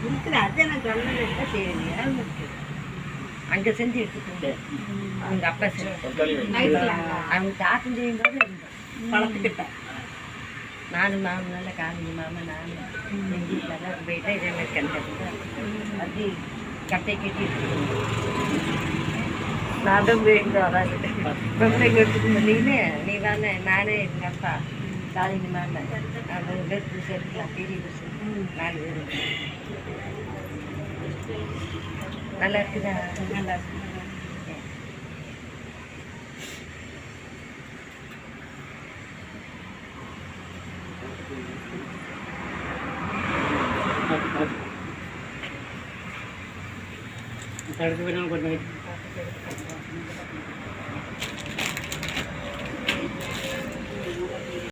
இருக்குது அதை நான் சொன்னது நேரம் இருக்குது அங்கே செஞ்சு எடுத்துட்டு அவங்க அப்பா செஞ்சு அவங்க தாத்தம் செய்யும்போது இருந்தோம் வளர்த்துக்கிட்டேன் நானும் மாமனால காமிங்க மாமா நானும் எங்கள் வீட்டில் தான் போயிட்டா இதே மாதிரி கிணறு அது கட்டை கட்டி நான் தான் போயிட்டு வராது. பொம்பளைங்க எடுத்துட்டு வந்தீங்கன்னு நீ தானே நானே எங்கள் அப்பா. காலினி மாமன் அந்த பேர் புதுசு எடுக்கலாம் பெரிய புதுசு நாலு பேர் நல்லா இருக்குதா நல்லா இருக்கு. അടുത്ത് വരുന്ന കൊണ്ടുപോയി